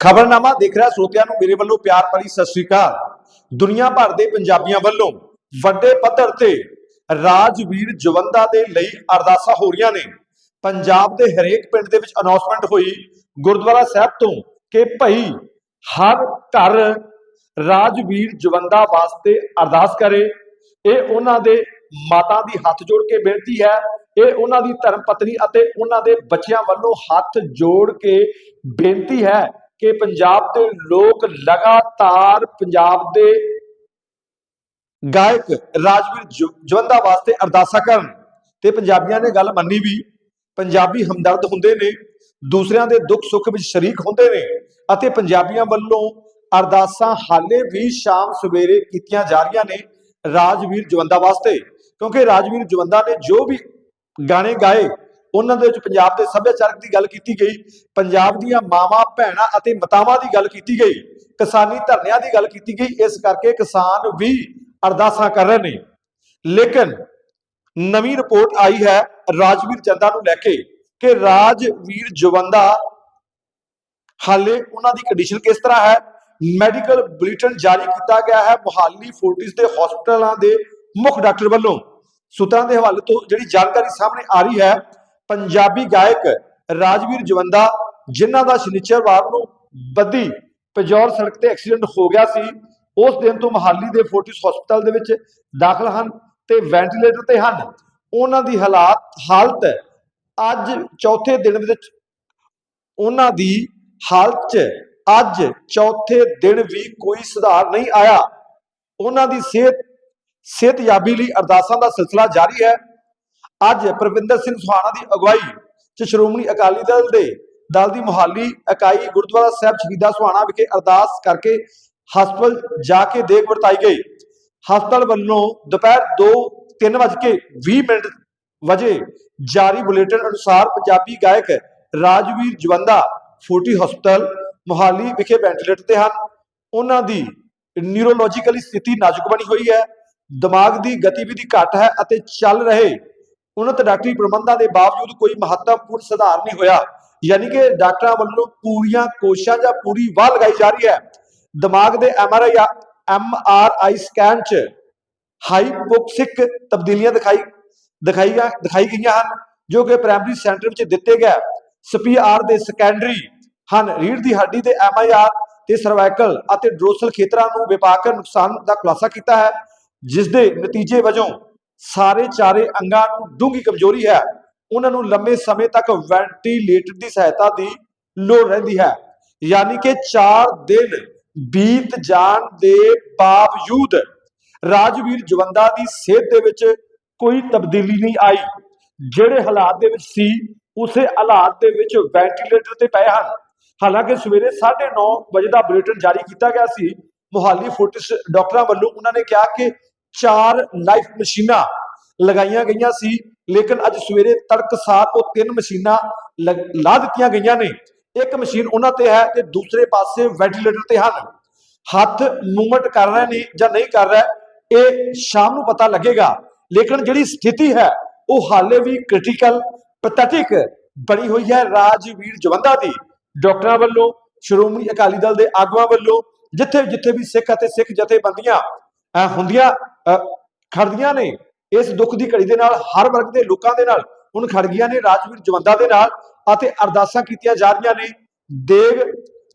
ਖਬਰਨਾਮਾ ਦੇਖ ਰਿਹਾ ਸਰੋਤਿਆਂ ਨੂੰ ਮੇਰੇ ਵੱਲੋਂ ਪਿਆਰ ਭਰੀ ਸਤਿ ਸ੍ਰੀ ਅਕਾਲ। ਦੁਨੀਆ ਭਰ ਦੇ ਪੰਜਾਬੀਆਂ ਵੱਲੋਂ ਵੱਡੇ ਪੱਧਰ ਤੇ ਰਾਜਵੀਰ ਜਵੰਦਾ ਦੇ ਲਈ ਅਰਦਾਸਾਂ ਹੋ ਰਹੀਆਂ ਨੇ। ਪੰਜਾਬ ਦੇ ਹਰੇਕ ਪਿੰਡ ਦੇ ਵਿੱਚ ਅਨਾਉਂਸਮੈਂਟ ਹੋਈ। ਗੁਰਦੁਆਰਾ ਸਾਹਿਬ ਤੋਂ ਕਿ ਭਈ ਹਰ ਘਰ ਰਾਜਵੀਰ ਜਵੰਦਾ ਵਾਸਤੇ ਅਰਦਾਸ ਕਰੇ। ਇਹ ਉਹਨਾਂ ਦੇ ਮਾਤਾ ਦੀ ਹੱਥ ਜੋੜ ਕੇ ਬੇਨਤੀ ਹੈ। ਇਹ ਉਹਨਾਂ ਦੀ ਧਰਮ ਪਤਨੀ ਅਤੇ ਉਹਨਾਂ ਦੇ ਬੱਚਿਆਂ ਵੱਲੋਂ ਹੱਥ ਜੋੜ ਕੇ ਬੇਨਤੀ ਹੈ ਕਿ ਪੰਜਾਬ ਦੇ ਲੋਕ ਲਗਾਤਾਰ ਪੰਜਾਬ ਦੇ ਗਾਇਕ ਰਾਜਵੀਰ ਜਵੰਦਾ ਵਾਸਤੇ ਅਰਦਾਸਾਂ ਕਰਨ। ਤੇ ਪੰਜਾਬੀਆਂ ਨੇ ਗੱਲ ਮੰਨੀ ਵੀ, ਪੰਜਾਬੀ ਹਮਦਰਦ ਹੁੰਦੇ ਨੇ, ਦੂਸਰਿਆਂ ਦੇ ਦੁੱਖ ਸੁੱਖ ਵਿੱਚ ਸ਼ਰੀਕ ਹੁੰਦੇ ਨੇ ਅਤੇ ਪੰਜਾਬੀਆਂ ਵੱਲੋਂ ਅਰਦਾਸਾਂ ਹਾਲੇ ਵੀ ਸ਼ਾਮ ਸਵੇਰੇ ਕੀਤੀਆਂ ਜਾ ਰਹੀਆਂ ਨੇ ਰਾਜਵੀਰ ਜਵੰਦਾ ਵਾਸਤੇ। ਕਿਉਂਕਿ ਰਾਜਵੀਰ ਜਵੰਦਾ ਨੇ ਜੋ ਵੀ ਗਾਣੇ ਗਾਏ ਉਹਨਾਂ ਦੇ ਵਿੱਚ ਪੰਜਾਬ ਦੇ ਸੱਭਿਆਚਾਰਕ ਦੀ ਗੱਲ ਕੀਤੀ ਗਈ, ਪੰਜਾਬ ਦੀਆਂ ਮਾਵਾਂ, ਭੈਣਾਂ ਅਤੇ ਮਤਾਵਾਂ ਦੀ ਗੱਲ ਕੀਤੀ ਗਈ, ਕਿਸਾਨੀ ਧਰਨਿਆਂ ਦੀ ਗੱਲ ਕੀਤੀ ਗਈ, ਇਸ ਕਰਕੇ ਕਿਸਾਨ ਵੀ ਅਰਦਾਸਾਂ ਕਰ ਰਹੇ ਨੇ। ਲੇਕਿਨ ਨਵੀਂ ਰਿਪੋਰਟ ਆਈ ਹੈ ਰਾਜਵੀਰ ਚੰਦਾ ਨੂੰ ਲੈ ਕੇ ਕਿ ਰਾਜਵੀਰ ਜਵੰਦਾ ਹਾਲੇ ਉਹਨਾਂ ਦੀ ਕੰਡੀਸ਼ਨ ਕਿਸ ਤਰ੍ਹਾਂ ਹੈ? ਮੈਡੀਕਲ ਬੁਲੇਟਿਨ ਜਾਰੀ ਕੀਤਾ ਗਿਆ ਹੈ ਮੁਹਾਲੀ ਫੋਰਟਿਸ ਦੇ ਹਸਪਤਾਲਾਂ ਦੇ ਮੁੱਖ ਡਾਕਟਰ ਵੱਲੋਂ। ਸੂਤਰਾਂ ਦੇ ਹਵਾਲੇ ਤੋਂ ਜਿਹੜੀ ਜਾਣਕਾਰੀ ਸਾਹਮਣੇ ਆ ਰਹੀ ਹੈ ਪੰਜਾਬੀ ਗਾਇਕ ਰਾਜਵੀਰ ਜਵੰਦਾ, ਜਿਨ੍ਹਾਂ ਦਾ ਸ਼ਨੀਚਰਵਾਰ ਨੂੰ ਬੱਦੀ ਪਜੌਰ ਸੜਕ ਤੇ ਐਕਸੀਡੈਂਟ ਹੋ ਗਿਆ ਸੀ, ਉਸ ਦਿਨ ਤੋਂ ਮੁਹਾਲੀ ਦੇ ਫੋਰਟਿਸ ਹਸਪਤਾਲ ਦੇ ਵਿੱਚ ਦਾਖਲ ਹਨ ਤੇ ਵੈਂਟੀਲੇਟਰ ਤੇ ਹਨ। ਉਹਨਾਂ ਦੀ ਹਾਲਾਤ, ਹਾਲਤ ਅੱਜ ਚੌਥੇ ਦਿਨ ਵਿੱਚ, ਉਹਨਾਂ ਦੀ ਹਾਲਤ 'ਚ ਅੱਜ ਚੌਥੇ ਦਿਨ ਵੀ ਕੋਈ ਸੁਧਾਰ ਨਹੀਂ ਆਇਆ। ਉਹਨਾਂ ਦੀ ਸਿਹਤ, ਸਿਹਤਯਾਬੀ ਲਈ ਅਰਦਾਸਾਂ ਦਾ ਸਿਲਸਿਲਾ ਜਾਰੀ ਹੈ। ਅੱਜ ਪ੍ਰਵਿੰਦਰ ਸਿੰਘ ਸੁਹਾਣਾ ਦੀ ਅਗਵਾਈ 'ਚ ਸ਼੍ਰੋਮਣੀ ਅਕਾਲੀ ਦਲ ਦੇ ਦਲ ਦੀ ਮੁਹਾਲੀ ਇਕਾਈ ਗੁਰਦੁਆਰਾ ਸਾਹਿਬ ਸ਼ਹੀਦਾ ਸੁਹਾਣਾ ਵਿਖੇ ਅਰਦਾਸ ਕਰਕੇ ਹਸਪਤਾਲ ਜਾ ਕੇ ਦੇਖ ਵਰਤਾਈ ਗਈ। ਹਸਪਤਾਲ ਵੱਲੋਂ ਦੁਪਹਿਰ 2:03 ਮਿੰਟ ਵਜੇ ਜਾਰੀ ਬੁਲੇਟਿਨ ਅਨੁਸਾਰ ਪੰਜਾਬੀ ਗਾਇਕ ਰਾਜਵੀਰ ਜਵੰਦਾ ਫੋਰਟੀ ਹਸਪਤਾਲ ਮੁਹਾਲੀ ਵਿਖੇ ਵੈਂਟੀਲੇਟਰ ਤੇ ਹਨ। ਉਹਨਾਂ ਦੀ ਨਿਊਰੋਲੋਜੀਕਲੀ ਸਥਿਤੀ ਨਾਜ਼ੁਕ ਬਣੀ ਹੋਈ ਹੈ। ਦਿਮਾਗ ਦੀ ਗਤੀਵਿਧੀ ਘੱਟ ਹੈ ਅਤੇ ਚੱਲ ਰਹੇ ਉਨਤ ਡਾਕਟਰੀ ਪ੍ਰਬੰਧਾਂ ਦੇ ਬਾਵਜੂਦ ਕੋਈ ਮਹੱਤਵਪੂਰਨ ਸੁਧਾਰ ਨਹੀਂ ਹੋਇਆ। ਯਾਨੀ ਕਿ ਡਾਕਟਰਾਂ ਵੱਲੋਂ ਪੂਰੀਆਂ ਕੋਸ਼ਿਸ਼ਾਂ ਜਾਂ ਪੂਰੀ ਵਾਹ ਲਗਾਈ ਜਾ ਰਹੀ ਹੈ। ਦਿਮਾਗ ਦੇ ਐਮਆਰਆਈ ਐਮਆਰਆਈ ਸਕੈਨ 'ਚ ਹਾਈਪੋਕਸਿਕ ਤਬਦੀਲੀਆਂ ਦਿਖਾਈ ਦਿਖਾਈਆਂ ਦਿਖਾਈ ਗਈਆਂ ਹਨ, ਜੋ ਕਿ ਪ੍ਰਾਇਮਰੀ ਸੈਂਟਰ ਵਿੱਚ ਦਿੱਤੇ ਗਏ ਸਪੀਆਰ ਦੇ ਸੈਕੰਡਰੀ ਹਨ। ਰੀੜ ਦੀ ਹੱਡੀ ਦੇ ਐਮਆਈਆਰ ਤੇ ਸਰਵਾਈਕਲ ਅਤੇ ਡਰੋਸਲ ਖੇਤਰਾਂ ਨੂੰ ਵਿਪਾਕ ਨੁਕਸਾਨ ਦਾ ਖੁਲਾਸਾ ਕੀਤਾ ਹੈ, ਜਿਸ ਦੇ ਨਤੀਜੇ ਵਜੋਂ ਸਾਰੇ ਚਾਰੇ ਅੰਗਾਂ ਨੂੰ ਡੂੰਘੀ ਕਮਜ਼ੋਰੀ ਹੈ। ਉਹਨਾਂ ਨੂੰ ਲੰਬੇ ਸਮੇਂ ਤੱਕ ਵੈਂਟੀਲੇਟਰ ਦੀ ਸਹਾਇਤਾ ਦੀ ਲੋੜ ਰਹਿੰਦੀ ਹੈ। ਯਾਨੀ ਕਿ 4 ਦਿਨ ਬੀਤ ਜਾਣ ਦੇ ਬਾਵਜੂਦ ਰਾਜਵੀਰ ਜਵੰਦਾ ਦੀ ਸਿਹਤ ਦੇ ਵਿੱਚ ਕੋਈ ਤਬਦੀਲੀ ਨਹੀਂ ਆਈ। ਜਿਹੜੇ ਹਾਲਾਤ ਦੇ ਵਿੱਚ ਸੀ, ਉਸੇ ਹਾਲਾਤ ਦੇ ਵਿੱਚ ਵੈਂਟੀਲੇਟਰ ਤੇ ਪਏ ਹਨ। ਹਾਲਾਂਕਿ ਸਵੇਰੇ 9:30 ਵਜੇ ਦਾ ਬੁਲੇਟਿਨ ਜਾਰੀ ਕੀਤਾ ਗਿਆ ਸੀ। ਮੁਹਾਲੀ ਫੋਰਟਿਸ ਡਾਕਟਰਾਂ ਵੱਲੋਂ ਉਹਨਾਂ ਨੇ ਕਿਹਾ ਕਿ ਚਾਰ ਲਾਈਫ ਮਸ਼ੀਨਾਂ ਲਗਾਈਆਂ ਗਈਆਂ ਸੀ, ਲੇਕਿਨ ਅੱਜ ਸਵੇਰੇ ਤੜਕਸਾਰ ਉਹ ਤਿੰਨ ਮਸ਼ੀਨਾਂ ਲਾ ਦਿੱਤੀਆਂ ਗਈਆਂ ਨੇ। ਇੱਕ ਮਸ਼ੀਨ ਉਹਨਾਂ ਤੇ ਹੈ ਤੇ ਦੂਸਰੇ ਪਾਸੇ ਵੈਂਟੀਲੇਟਰ ਤੇ ਹਨ। ਹੱਥ ਮੂਵਮੈਂਟ ਕਰ ਰਹੇ ਨੇ ਜਾਂ ਨਹੀਂ ਕਰ ਰਹੇ, ਇਹ ਸ਼ਾਮ ਨੂੰ ਪਤਾ ਲੱਗੇਗਾ। ਲੇਕਿਨ ਜਿਹੜੀ ਸਥਿਤੀ ਹੈ, ਉਹ ਹਾਲੇ ਵੀ ਕ੍ਰਿਟੀਕਲ ਪੈਥੈਟਿਕ ਬਣੀ ਹੋਈ ਹੈ ਰਾਜਵੀਰ ਜਵੰਦਾ ਦੀ। ਡਾਕਟਰਾਂ ਵੱਲੋਂ ਸ਼੍ਰੋਮਣੀ ਅਕਾਲੀ ਦਲ ਦੇ ਆਗੂਆਂ ਵੱਲੋਂ ਜਿੱਥੇ ਜਿੱਥੇ ਵੀ ਸਿੱਖ ਅਤੇ ਸਿੱਖ ਜਥੇਬੰਦੀਆਂ ਹੁੰਦੀਆਂ ਖੜਦੀਆਂ ਨੇ। ਇਸ ਦੁੱਖ ਦੀ ਘੜੀ ਦੇ ਨਾਲ, ਹਰ ਵਰਗ ਦੇ ਲੋਕਾਂ ਦੇ ਨਾਲ, ਹੁਣ ਖੜ ਨੇ ਰਾਜਵੀਰ ਜਵੰਦਾ ਦੇ ਨਾਲ ਅਤੇ ਅਰਦਾਸਾਂ ਕੀਤੀਆਂ ਜਾ ਰਹੀਆਂ ਨੇ। ਦੇਗ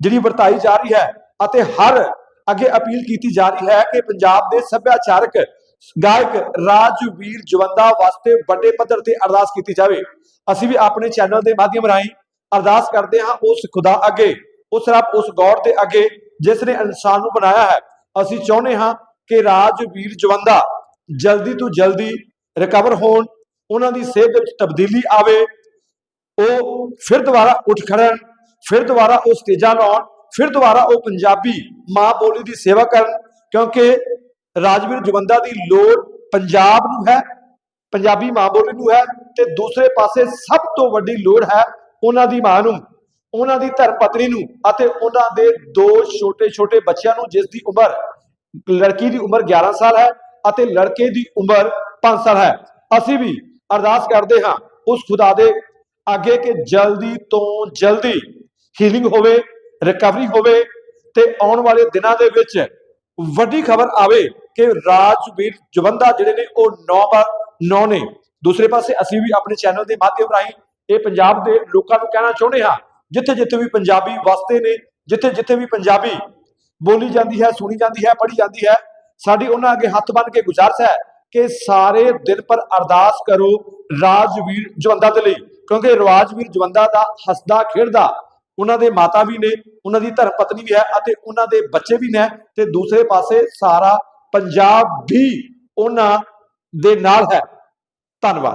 ਜਿਹੜੀ ਵਰਤਾਈ ਜਾ ਰਹੀ ਹੈ ਅਤੇ ਹਰ ਅੱਗੇ ਅਪੀਲ ਕੀਤੀ ਜਾ ਰਹੀ ਹੈ ਕਿ ਪੰਜਾਬ ਦੇ ਸੱਭਿਆਚਾਰਕ ਗਾਇਕ ਰਾਜਵੀਰ ਜਵੰਦਾ ਵਾਸਤੇ ਵੱਡੇ ਪੱਧਰ ਤੇ ਅਰਦਾਸ ਕੀਤੀ ਜਾਵੇ। ਅਸੀਂ ਵੀ ਆਪਣੇ ਚੈਨਲ ਦੇ ਮਾਧਿਅਮ ਰਾਹੀਂ ਅਰਦਾਸ ਕਰਦੇ ਹਾਂ ਉਸ ਖੁਦਾ ਅੱਗੇ, ਉਸ ਰੱਬ ਉਸ ਗੌਰ ਦੇ ਅੱਗੇ, ਜਿਸ ਨੇ ਇਨਸਾਨ ਨੂੰ ਬਣਾਇਆ ਹੈ। ਅਸੀਂ ਚਾਹੁੰਦੇ ਹਾਂ ਕਿ ਰਾਜਵੀਰ ਜਵੰਦਾ ਜਲਦੀ ਤੋਂ ਜਲਦੀ ਰਿਕਵਰ ਹੋਣ, ਉਹਨਾਂ ਦੀ ਸਿਹਤ ਦੇ ਵਿੱਚ ਤਬਦੀਲੀ ਆਵੇ, ਉਹ ਫਿਰ ਦੁਬਾਰਾ ਉੱਠ ਖੜਨ ਫਿਰ ਦੁਬਾਰਾ ਉਹ ਸਟੇਜਾਂ ਲਾਉਣ, ਫਿਰ ਦੁਬਾਰਾ ਉਹ ਪੰਜਾਬੀ ਮਾਂ ਬੋਲੀ ਦੀ ਸੇਵਾ ਕਰਨ, ਕਿਉਂਕਿ ਰਾਜਵੀਰ ਜਵੰਦਾ ਦੀ ਲੋੜ ਪੰਜਾਬ ਨੂੰ ਹੈ, ਪੰਜਾਬੀ ਮਾਂ ਬੋਲੀ ਨੂੰ ਹੈ ਤੇ ਦੂਸਰੇ ਪਾਸੇ ਸਭ ਤੋਂ ਵੱਡੀ ਲੋੜ ਹੈ ਉਹਨਾਂ ਦੀ ਮਾਂ ਨੂੰ, ਉਹਨਾਂ ਦੀ ਧਰਮ ਪਤਨੀ ਨੂੰ ਅਤੇ ਉਹਨਾਂ ਦੇ ਦੋ ਛੋਟੇ ਛੋਟੇ ਬੱਚਿਆਂ ਨੂੰ ਜਿਸ ਦੀ ਉਮਰ ਲੜਕੀ ਦੀ ਉਮਰ 11 ਸਾਲ ਹੈ ਅਤੇ ਲੜਕੇ ਦੀ ਉਮਰ 5 ਸਾਲ ਹੈ। ਅਸੀਂ ਵੀ ਅਰਦਾਸ ਕਰਦੇ ਹਾਂ, ਉਸ ਖੁਦਾ ਦੇ ਅੱਗੇ ਕਿ ਜਲਦੀ ਤੋਂ ਜਲਦੀ ਹੀਲਿੰਗ ਹੋਵੇ ਰਿਕਵਰੀ ਹੋਵੇ ਤੇ ਆਉਣ ਵਾਲੇ ਦਿਨਾਂ ਦੇ ਵਿੱਚ ਵੱਡੀ ਖਬਰ ਆਵੇ ਕਿ ਰਾਜਵੀਰ ਜਵੰਦਾ ਜਿਹੜੇ ਨੇ ਉਹ 9 ਬਾਰ 9 ਨੇ। ਦੂਸਰੇ ਪਾਸੇ ਅਸੀਂ ਵੀ ਆਪਣੇ ਚੈਨਲ ਦੇ ਮਾਧਿਅਮ ਰਾਹੀਂ ਇਹ ਪੰਜਾਬ ਦੇ ਲੋਕਾਂ ਨੂੰ ਕਹਿਣਾ ਚਾਹੁੰਦੇ ਹਾਂ ਜਿੱਥੇ ਜਿੱਥੇ ਵੀ ਪੰਜਾਬੀ ਵਸਦੇ ਨੇ ਜਿੱਥੇ ਜਿੱਥੇ ਵੀ ਪੰਜਾਬੀ ਬੋਲੀ ਜਾਂਦੀ ਹੈ, ਸੁਣੀ ਜਾਂਦੀ ਹੈ, ਪੜ੍ਹੀ ਜਾਂਦੀ ਹੈ। ਸਾਡੀ ਉਹਨਾਂ ਅੱਗੇ ਹੱਥ ਬੰਨ ਕੇ ਗੁਜ਼ਾਰਿਸ਼ ਹੈ ਕਿ ਸਾਰੇ ਦਿਲ ਪਰ ਅਰਦਾਸ ਕਰੋ ਰਾਜਵੀਰ ਜਵੰਦਾ ਦੇ ਲਈ, ਕਿਉਂਕਿ ਰਾਜਵੀਰ ਜਵੰਦਾ ਦਾ ਹੱਸਦਾ, ਖੇਡਦਾ ਉਹਨਾਂ ਦੇ ਮਾਤਾ ਵੀ ਨੇ, ਉਹਨਾਂ ਦੀ ਧਰਮ ਪਤਨੀ ਵੀ ਹੈ ਅਤੇ ਉਹਨਾਂ ਦੇ ਬੱਚੇ ਵੀ ਨੇ ਤੇ ਦੂਸਰੇ ਪਾਸੇ ਸਾਰਾ ਪੰਜਾਬ ਵੀ ਉਹਨਾਂ ਦੇ ਨਾਲ ਹੈ। ਧੰਨਵਾਦ।